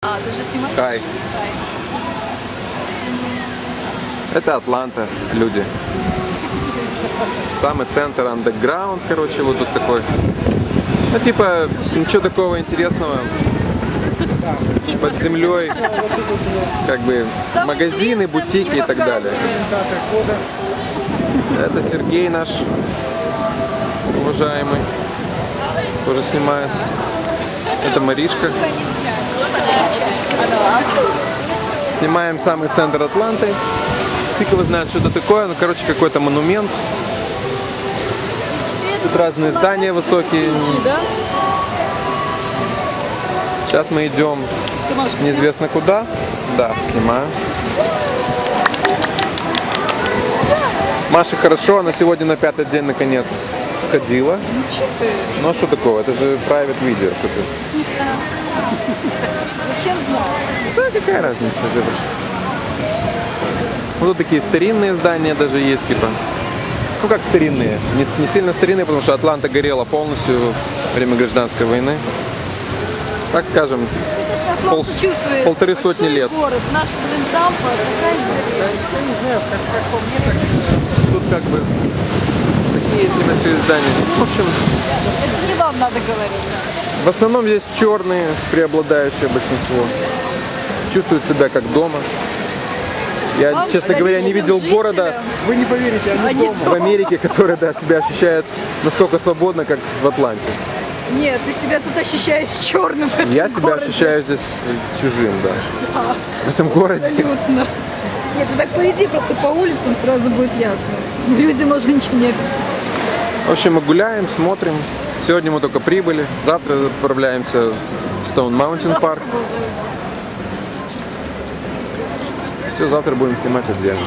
А, ты уже снимаешь? Хай. Это Атланта, люди. Самый центр андеграунд, короче, вот тут такой. Ну, типа, ничего такого интересного. Под землей, как бы, магазины, бутики и так далее. Это Сергей наш, уважаемый, тоже снимает. Это Маришка. Снимаем самый центр Атланты. Фиг его знает, что это такое. Ну, короче, какой-то монумент. Тут разные здания высокие. Сейчас мы идем Ты неизвестно куда. Да, снимаю. Маша хорошо, она сегодня на пятый день наконец сходила. Ну что ты? Ну а что такого? Это же private видео. Что ты? Зачем знать? Да, какая разница, девушка? Вот тут такие старинные здания даже есть, типа. Ну как старинные? Не, не сильно старинные, потому что Атланта горела полностью во время гражданской войны. Так скажем, Пол- чувствует. полторы Большой сотни лет. город. Наш, блин, Тампа, такая интересная. тут как бы такие есть небольшие здания. В общем, Это не вам надо говорить. В основном здесь черные, преобладающее большинство. Чувствуют себя как дома. Я, Вам, честно говоря, не видел столичным города, жителям, вы не поверите, не в дома. Америке, который да, себя ощущает настолько свободно, как в Атланте. Нет, ты себя тут ощущаешь черным в этом Я себя городе. ощущаю здесь чужим, да. Да, В этом городе. Абсолютно. Нет, ты так пойди просто по улицам, сразу будет ясно. Людям уже ничего не. В общем, мы гуляем, смотрим. Сегодня мы только прибыли. Завтра отправляемся в Stone Mountain Park. Все, завтра будем снимать отдельно.